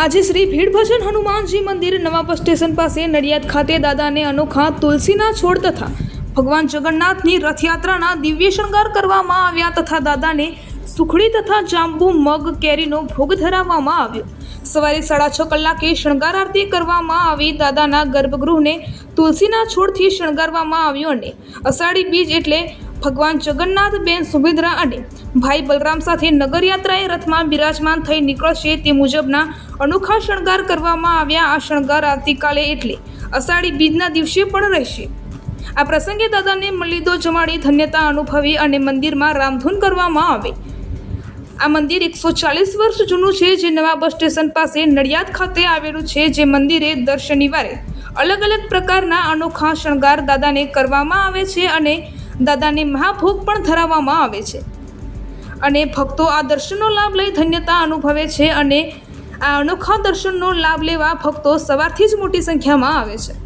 આજે શ્રી ભીડ ભજન હનુમાનજી મંદિર નવા બસ સ્ટેશન પાસે નડિયાદ ખાતે દાદાને અનોખા તુલસીના છોડ તથા ભગવાન જગન્નાથની રથયાત્રાના દિવ્ય શણગાર કરવામાં આવ્યા તથા દાદાને સુખડી તથા જાંબુ, મગ કેરીનો ભોગ ધરાવવામાં આવ્યો. સવારે સાડા છ કલાકે શણગાર આરતી કરવામાં આવી. દાદાના ગર્ભગૃહને તુલસીના છોડથી શણગારવામાં આવ્યો અને અષાઢી બીજ એટલે ભગવાન જગન્નાથ બેન સુભદ્રા અને ભાઈ બલરામ સાથે નગરયાત્રાએ રથમાં બિરાજમાન થઈ નીકળશે તે મુજબના અનોખા શણગાર કરવામાં આવ્યા. આ શણગાર આવતીકાલે એટલે અષાઢી બીજના દિવસે પણ રહેશે. આ પ્રસંગે દાદાને મલિદો જમાડી ધન્યતા અનુભવી અને મંદિરમાં રામધૂન કરવામાં આવે. આ મંદિર એકસો ચાલીસ વર્ષ જૂનું છે, જે નવા બસ સ્ટેશન પાસે નડિયાદ ખાતે આવેલું છે, જે મંદિરે દર શનિવારે અલગ અલગ પ્રકારના અનોખા શણગાર દાદાને કરવામાં આવે છે અને દાદાને મહાભોગ પણ ધરાવવામાં આવે છે. અને ભક્તો આ દર્શનનો લાભ લઈ ધન્યતા અનુભવે છે અને આ અનોખા દર્શનનો લાભ લેવા ભક્તો સવારથી જ મોટી સંખ્યામાં આવે છે.